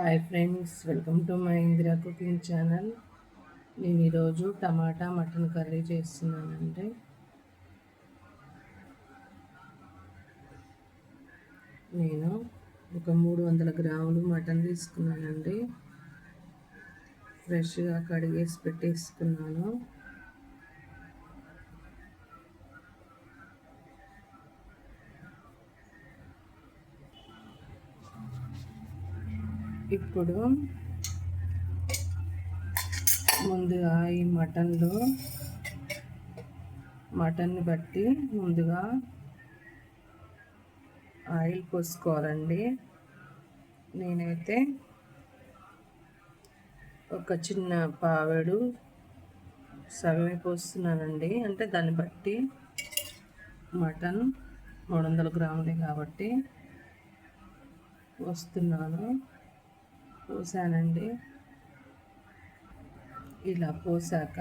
Hi friends welcome to my Indira cooking channel నేను ఈరోజు టమాటా mutton curry చేస్తున్నానండి. నేను ఒక మూడు వందల గ్రాములు మటన్ తీసుకున్నానండి. ఫ్రెష్గా కడిగేసి పెట్టేసుకున్నాను. ఇప్పుడు ముందుగా ఈ మటన్లో మటన్ని బట్టి ముందుగా ఆయిల్ పోసుకోవాలండి. నేనైతే ఒక చిన్న పావేడు సగమే పోస్తున్నానండి. అంటే దాన్ని బట్టి మటన్ మూడు వందల గ్రాములే కాబట్టి వస్తున్నాను పోసానండి ఇలా పోసాక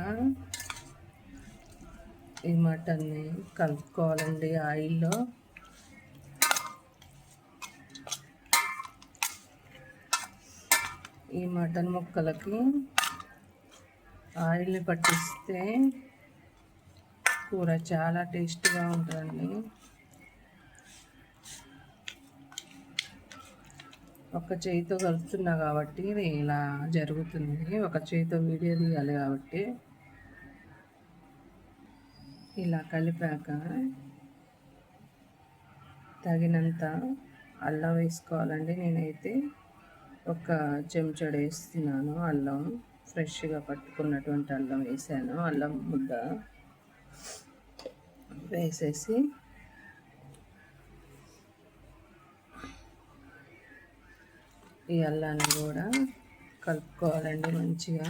ఈ మటన్ని కలుపుకోవాలండి ఆయిల్లో. ఈ మటన్ ముక్కలకి ఆయిల్ని పట్టిస్తే కూర చాలా టేస్ట్గా ఉంటుందండి. ఒక చేయితో కలుపుతున్నా కాబట్టి ఇలా జరుగుతుంది. ఒక చేయితో వీడియో తీయాలి కాబట్టి ఇలా కలిపాక తగినంత అల్లం వేసుకోవాలండి. నేనైతే ఒక చెంచడు వేస్తున్నాను. అల్లం ఫ్రెష్గా పట్టుకున్నటువంటి అల్లం వేసాను. అల్లం ముద్ద వేసేసి ఈ అల్లాన్ని కూడా కలుపుకోవాలండి మంచిగా.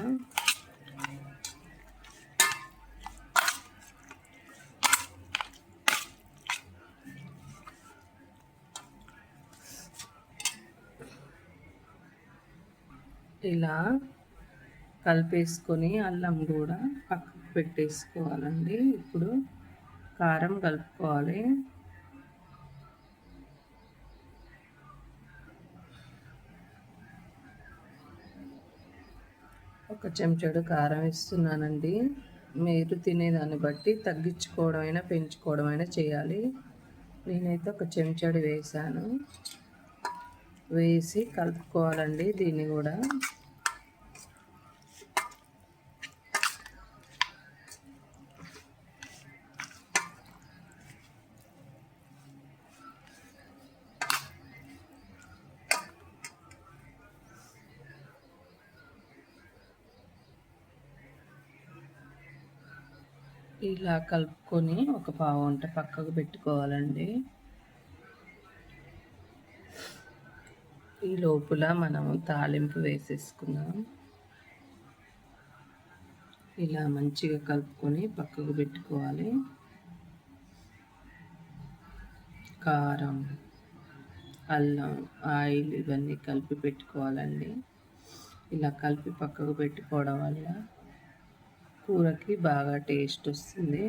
ఇలా కలిపేసుకొని అల్లం కూడా పక్కకు పెట్టేసుకోవాలండి. ఇప్పుడు కారం కలుపుకోవాలి. ఒక చెంచాడు కారం ఇస్తున్నానండి మీరు తినేదాన్ని బట్టి తగ్గించుకోవడం అయినా పెంచుకోవడం అయినా చేయాలి. నేనైతే ఒక చెంచాడు వేసాను వేసి కలుపుకోవాలండి దీన్ని కూడా. ఇలా కలుపుకొని ఒక పావు వంట పక్కకు పెట్టుకోవాలండి. ఈ లోపల మనము తాలింపు వేసేసుకుందాం. ఇలా మంచిగా కలుపుకొని పక్కకు పెట్టుకోవాలి. కారం అల్లం ఆయిల్ ఇవన్నీ కలిపి పెట్టుకోవాలండి. ఇలా కలిపి పక్కకు పెట్టుకోవడం వల్ల కూరకి బాగా టేస్ట్ వస్తుంది.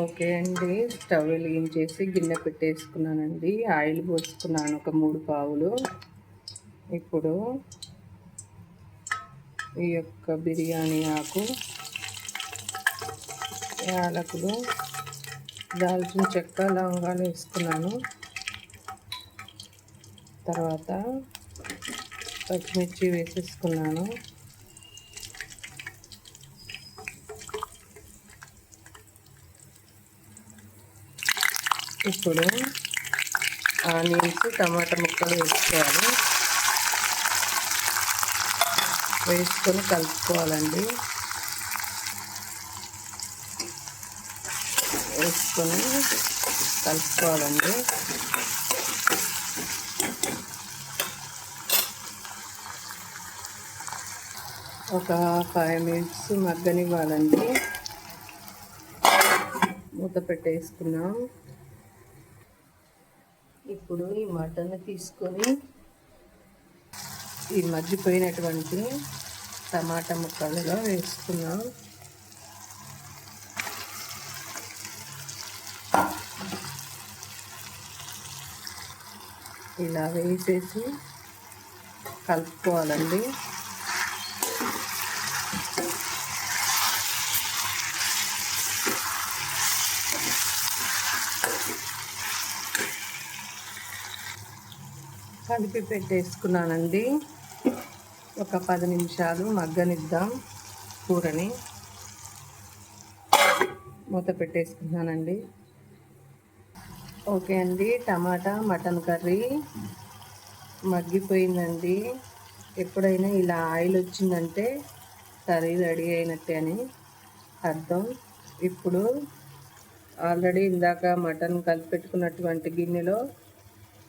ఓకే అండి. స్టవ్ వెలిగించేసి గిన్నె పెట్టేసుకున్నానండి. ఆయిల్ పోసుకున్నాను ఒక మూడు పావులు. ఇప్పుడు ఈ యొక్క బిర్యానీ ఆకు యాలకులు దాల్చిన చెక్క లవంగాలు వేసుకున్నాను. తర్వాత పచ్చిమిర్చి వేసేసుకున్నాను. ఇప్పుడు ఆనియన్స్ టమాటా ముక్కలు వేసుకోవాలి. వేసుకొని కలుపుకోవాలండి. వేసుకొని కలుపుకోవాలండి. ఒక ఫైవ్ మినిట్స్ మగ్గనివ్వాలండి. మూత పెట్టేసుకున్నాం. ఇప్పుడు ఈ మటన్ తీసుకొని ఈ మగ్గిపోయినటువంటి టమాటా ముక్కలుగా వేసుకున్నాం. ఇలా వేసేసి కలుపుకోవాలండి. కలిపి పెట్టేసుకున్నానండి. ఒక పది నిమిషాలు మగ్గనిద్దాం కూరని. మూత పెట్టేసుకున్నానండి. ఓకే అండి. టమాటా మటన్ కర్రీ మగ్గిపోయిందండి. ఎప్పుడైనా ఇలా ఆయిల్ వచ్చిందంటే కర్రీ రెడీ అయినట్టే అని అర్థం. ఇప్పుడు ఆల్రెడీ ఇందాక మటన్ కలిపెట్టుకున్నటువంటి గిన్నెలో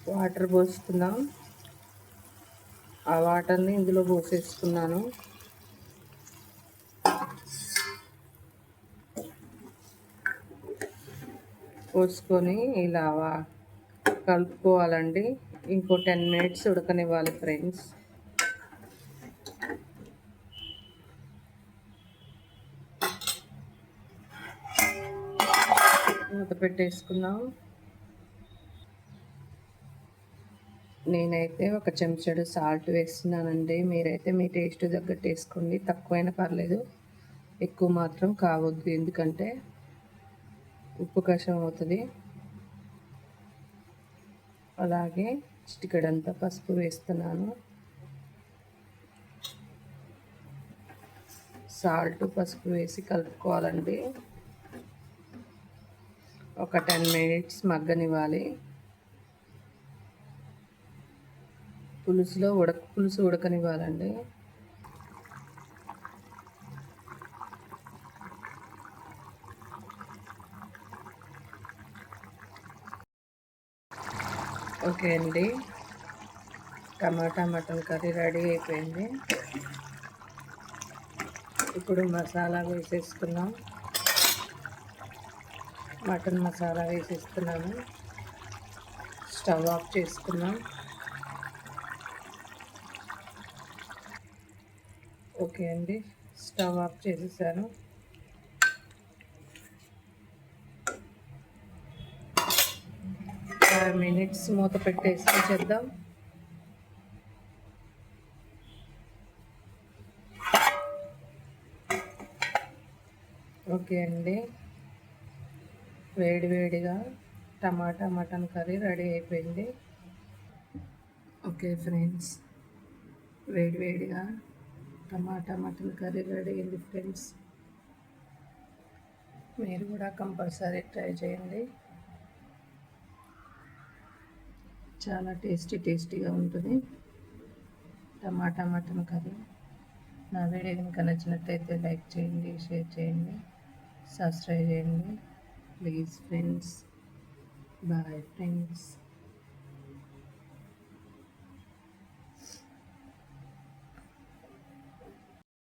వాటర్ పోసుకుందాం. ఆ వాటర్ని ఇందులో పోసేసుకున్నాను. పోసుకొని ఇలా కలుపుకోవాలండి. ఇంకో టెన్ మినిట్స్ ఉడకనివ్వాలి ఫ్రెండ్స్. మూత పెట్టేసుకున్నాం నేనైతే ఒక చెంచాడు సాల్ట్ వేస్తున్నానండి. మీరైతే మీ టేస్ట్ తగ్గట్టు వేసుకోండి. తక్కువైనా పర్లేదు. ఎక్కువ మాత్రం కావద్దు. ఎందుకంటే ఉప్పు కషం అవుతుంది. అలాగే చిటికడంతా పసుపు వేస్తున్నాను. సాల్ట్ పసుపు వేసి కలుపుకోవాలండి. ఒక టెన్ మినిట్స్ మగ్గనివ్వాలి. పులుసులో ఉడక పులుసు ఉడకనివ్వాలండి. ఓకే అండి. టమాటా మటన్ కర్రీ రెడీ అయిపోయింది. ఇప్పుడు మసాలా వేసేసుకున్నాం. మటన్ మసాలా వేసేస్తున్నాము స్టవ్ ఆఫ్ చేసుకున్నాం. ఓకే అండి. స్టవ్ ఆఫ్ చేసేసాను. ఫైవ్ మినిట్స్ మూత పెట్టేసి చేద్దాం. ఓకే అండి. వేడి వేడిగా టమాటా మటన్ కర్రీ రెడీ అయిపోయింది. ఓకే ఫ్రెండ్స్ వేడి వేడిగా టమాటా మటన్ కర్రీ రెడీ అయింది ఫ్రెండ్స్. మీరు కూడా కంపల్సరీ ట్రై చేయండి. చాలా టేస్టీ టేస్టీగా ఉంటుంది. Tomato mutton curry. నా వీడియో కనుక నచ్చినట్టయితే లైక్ చేయండి షేర్ చేయండి సబ్స్క్రైబ్ చేయండి. Please friends. Bye friends.